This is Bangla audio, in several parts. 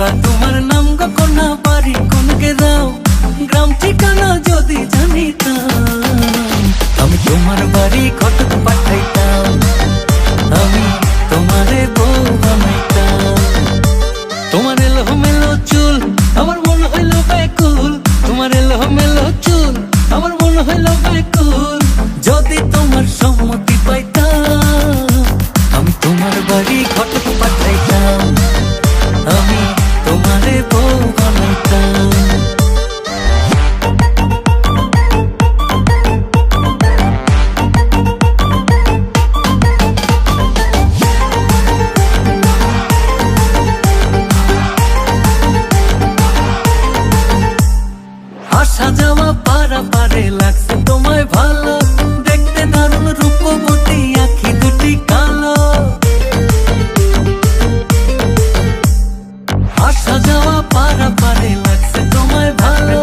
কিবা তোমার নাম গো কোনা বাড়ি কোন গ্রাম গ্রাম ঠিকানা যদি জানিতাম, আমি তোমার বাড়ি ঘটক পাঠাইতাম, আমি তোমারে বউ বানাইতাম। তোমার এলো মেলো চুল, আমার মন হইল ব্যাকুল। তোমার এলো মেলো চুল, আমার মন হইল ব্যাকুল। যদি তোমার সম্মতি পাইতাম পারে লাগছে তোমায় ভালো। দেখতে দারুণ রূপবতী আখি দুটি কালো। আসা যাওয়া পারা পারে লাগছে তোমায় ভালো।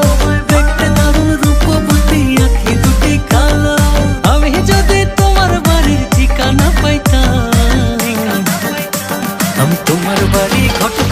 আমি যদি তোমার বাড়ির ঠিকানা পাইতাম তোমার বাড়ি ঘটক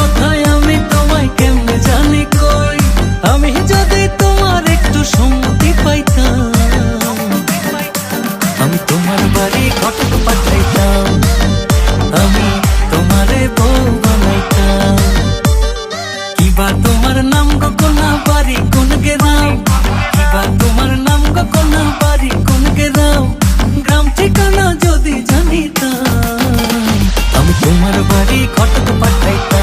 তোমার নাম গোকনা বাড়ি, কোন গেরাম? কিবা তোমার নাম গোকনা বাড়ি, কোন গেরাম? গ্রাম ঠিকানা যদি জানিতাম। আমি তোমার বাড়ি ঘটক পাঠাইতাম।